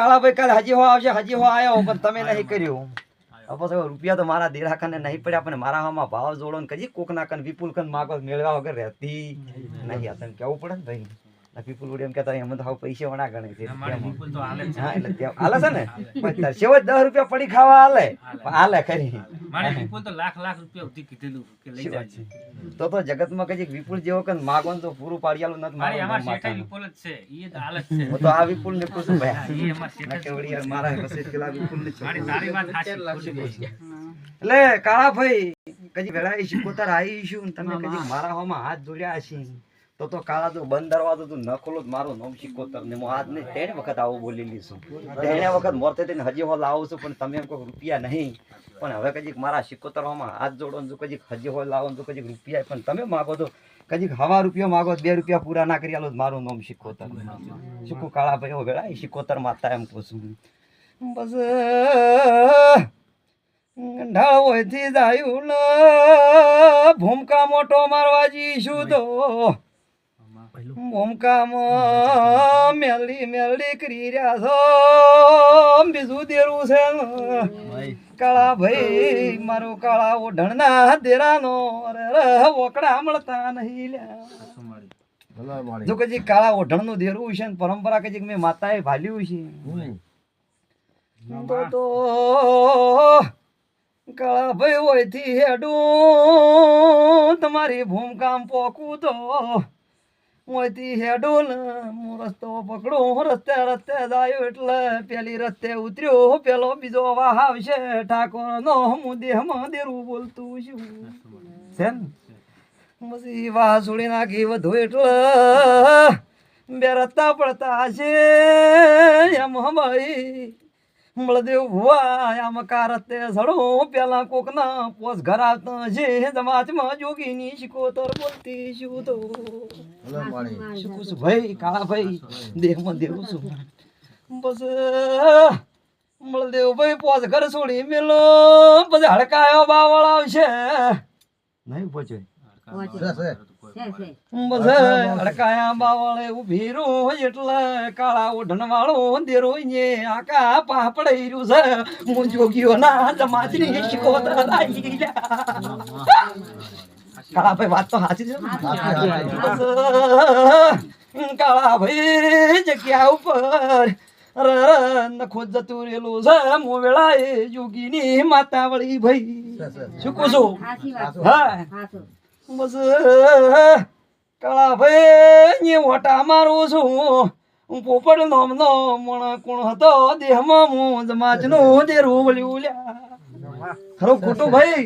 કાળા ભાઈ કાલે હજી હો આવશે હજી હો આવ્યો પણ તમે નહીં કર્યું. પછી રૂપિયા તો મારા દેરા કને નહીં પડ્યા પણ મારા હામાં ભાવ જોડો ને કજી કોક ના કન વિપુલ કન માગો મેળવા વગર રહેતી નહીં આ તને કેવું પડે ને ભાઈ? વિપુલ ઉડે એમ કેતા એમ હાવ પૈસા વણા ગણે છે અમારે વિપુલ તો હાલે જ છે. હા એટલે ત્યાં હાલે છે ને? પણ સેવો દસ રૂપિયા પડી ખાવા હાલે. હાલે. ખરી. વિપુલ તો લાખ લાખ રૂપિયા સુધી કીધેલું કે લઈ જાય તો તો જગતમાં કઈ વિપુલ જેવો કન માગો તો પૂરું પાડી નથી મારી અમાર નામ વિપુલ જ છે. ઈ જ છે. તો આ વિપુલ ને પૂછું ભાઈ. ઈ અમાર શેઠ ના જ કે વળી યાર મારા પાસે પેલા વિપુલ ને મારી તારી વાત હાચી, એટલે કાળા ભાઈ કજી વેળાએ શીખોતર આવીશું ને તમે કજી મારા હોમાં હાથ જોડ્યા છે તો તો કાળા તો બંધ દરવાજો તું ન ખોલો મારું નામ શીખોતર ને હું આજ ને ત્રણ વખત આવું બોલેલી છું ત્રણે વખત મોરતે થઈને હજી હો આવું છું, પણ તમે એમ કોઈ રૂપિયા નહીં. પણ હવે કજીક મારા શીખોતર હાથ જોડો જો કજીક હજી હો લાવો તો કજીક રૂપિયા પણ તમે માગો તો કજીક હવા રૂપિયા માગો બે રૂપિયા પૂરા ના કરી આલો મારું નામ શીખોતર શીખું કાળા ભાઈ હો વેળા શીખોતર માતા એમ પૂછું બસ ઢાળ હોયથી જાયું ભૂમકા મોટો મારવા જઈશું તો. ભૂમકામાં મેલડી મેલડી કરી રહ્યા છો. બીજું દેરું છે. કાળા ભાઈ મારો કાળા ઓઢણના દેરાનો. ઓકડા મળતા નહીં લ્યા. જો કે કાળા ઓઢણનું દેરું છે ને પરંપરા કે મેં માતાએ ભાલ્યું છે. તો કાળા ભાઈ હોયથી હેડું તમારી ભૂમકામ પોકું તો. હોયથી હેડો ને હું રસ્તો પકડું રસ્તે રસ્તે જાયો એટલે પેલી રસ્તે ઉતર્યો પેલો બીજો વાહ આવશે ઠાકોર નો હું દેહમાં દેરું બોલતું છું. છે ને પછી વાહ છોડી નાખી વધુ એટલે બે રસ્તા પડતા છે એમ ભાઈ મળદેવ ભુવા આમ કારતે સડો પેલા કોક ના પોસ ઘર આવતા છે સમાજમાં જોગીની શિકોતર બોલતી શું તો શું છું ભાઈ કાળા ભાઈ દેહમાં દેવું છું બસ મળદેવ ભાઈ પોસ ઘર છોડી મેલો પછી હડકાયો બાવળ આવશે. નહીં પહોંચ્યો કાળા ઓઢણ વાળો દેરો આકા પાપડે છે. હું જોગીઓ ના જમાતની શિકોતર લાગી કાળા ભાઈ વાત તો સાચી છે. કાળા ભાઈ જગ્યા ઉપર નખો જતું રેલું છે. મો વેળાએ જોગીની માતા વળી ભાઈ શું કહું છું? હા. બસ કાળા ભાઈ ને ઓટા મારું છું. હું પોપડ નોમ નો મણ કોણ હતો દેહમાં હું જમાજનો દેરું વળ્યું લ્યા. ખરો ખોટું ભાઈ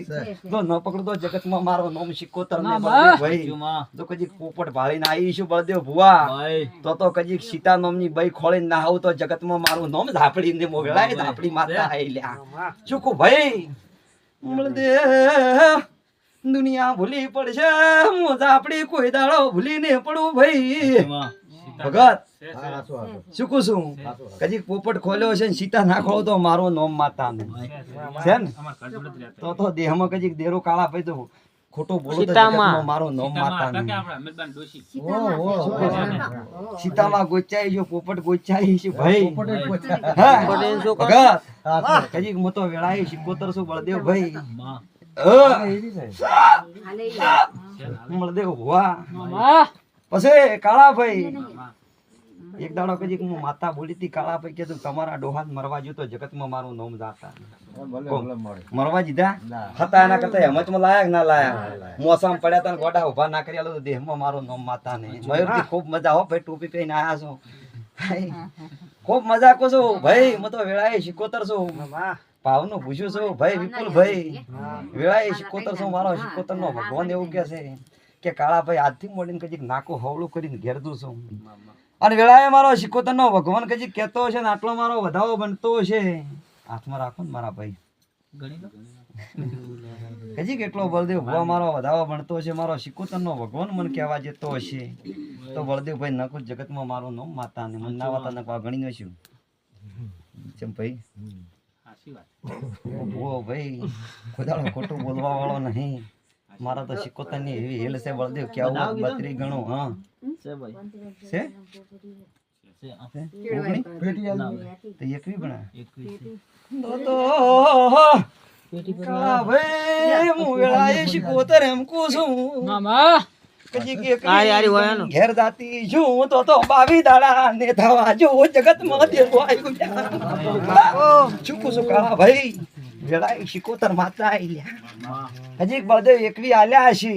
જો ન પકડતો જગતમાં મારો નોમ સિક્કોતર ને બળદેવ ભાઈ. જો કજીક પોપટ ભાળીને આવીશું બળદેવ ભુવા તો તો કજીક સીતા નોમની બઈ ખોળીને ના આવું તો જગતમાં મારું નોમ ઝાપડી ને મોગળાય ઝાપડી માતા આઈ લ્યા. ચૂકું ભાઈ? બળદેવ દુનિયા ભૂલી પડશે મોજા આપડી કોઈ દાડો ભૂલી ને પડું ભાઈ. ભગત શું છું? કજીક પોપટ ખોલ્યો છે ને સીતા ના ખોલો તો મારો નોમ માતા છે ને. તો તો દેહમાં કજી દેરો કાળા ભાઈ તો ખોટો બોલો મારો નોમ માતા સીતામાં ગોચાઈ જો પોપટ ગોચાઈ છે ભાઈ? ભગત કજી મો તો વેળાએ સિકોતર શું બળદેવ ભાઈ. પછી કાળા ભાઈ એક દાડો હું માતા બોલી હતી કાળા ભાઈ કીધું તમારા ડોહાન મરવા જો તો જગતમાં મારું નામ જાતા. મરવા દીધા હતા એના કરતા હેમતમાં લાયા કે ના લાયા? મોસમ પડ્યા તા ને ગોડા ઊભા ના કરી આલો તો દેહમાં મારું નામ માતા ને. મયુરજી ખૂબ મજા હો ભાઈ ટોપી પહેરીને આયા છો. ભાઈ, ખૂબ મજા કો છો. ભાઈ હું તો વેળાએ શીખોતર છું. ભાવનું પૂછ્યું છું ભાઈ વિપુલ ભાઈ વેળાએ શિકોતર છું મારો શિકોતર નો ભગવાન એવું કે છે કે કાળા ભાઈ આજથી મોડીને કજીક નાકો હવળું કરીને ઘેર દઉં છું અને વેળાએ મારો શિકોતર નો ભગવાન કજીક કહેતો છે ને આટલો મારો વધાવો બનતો છે. હાથમાં રાખો ને મારા ભાઈ. હજી કેટલો બળદેવ ભુવા મારો વધાવો ભણતો છે મારો શિકોતર નો ભગવાન મને કહેવા જતો હશે તો બળદેવભાઈ નકુ જગતમાં મારું નામ માતા ને મને ના વાતા નકવા ગણી નો છું ચમ ભાઈ? સાચી વાત. ઓ ભાઈ ખુદાડો ખોટું બોલવા વાળો નહીં. મારા તો શિકોતરની એવી હેલ છે બળદેવ કેવું બત્રી ગણું હા. છે બના ભાઈ હું વેળાએ શીખોતર એમ કહું છું. મામા કજી કે ઘેર જાતી છું તો તો બાવી દાડા ને થવા જો દેવો આવ્યો ભાઈ માતા હજી એકવી આલ્યા હશે.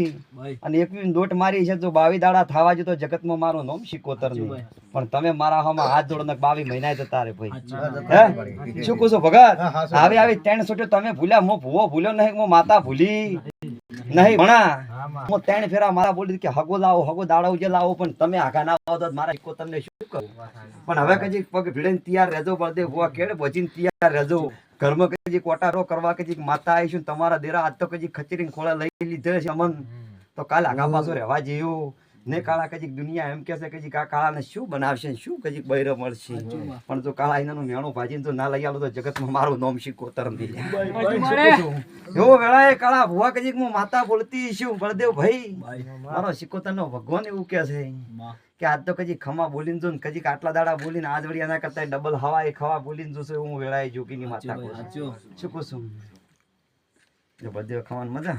અને એકવી દોટ મારી છે જો બાવી દાડા થવા જતો જગતમાં મારું નામ શિકોતરનું પણ તમે મારા હામાં હાથ જોડો ને બાવી મહિના જતા રે ભાઈ. હે? શું કહું છું ભગત? આવી આવી ત્રણ સોટ્યો તમે ભૂલ્યા હું ભૂવો ભૂલ્યો નહીં હું માતા ભૂલી. નહીં ભણા. હું ત્રણ ફેરા મારા બોલી કે હગો લાવો હગો દાડો જે લાવો પણ તમે આગા ના આવો તો મારા એકો તમને શું કરું પણ હવે કજી પગ ભીડે તૈયાર રહેજો બળદે ભુવા કેડે બચીને તૈયાર રહેજો. ઘરમાં કજી કોટારો કરવા કજી માતા આવીશું તમારા દેરા આજ તો કજી ખચરીને ખોળા લઈ લીધે છે અમન તો કાલ આગા પાછો રહેવા જેવું ને કાળા કજીક દુનિયા એમ કહેશે કે આ કાળાને શું બનાવશે શું કજીક બૈરો મળશે? પણ જો કાળા એનાનું મેણો ભાજીને જો ના લઈ આલો તો જગતમાં મારું નામ શીખો તરમ એવો વેળાએ કાળા ભુવા કજીક હું માતા બોલતી છું બળદેવ ભાઈ. મારો શિકોતરનો ભગવાન એવું કે છે. કે આજ તો કજી ખમા બોલીને જો ને કજીક આટલા દાડા બોલીને આજ વળી એના કરતા ડબલ હવા એ ખવા બોલીને જોશે હું વેળાએ જોગીની માતા. શું કહું છું? બળદેવ ખવાની મજા?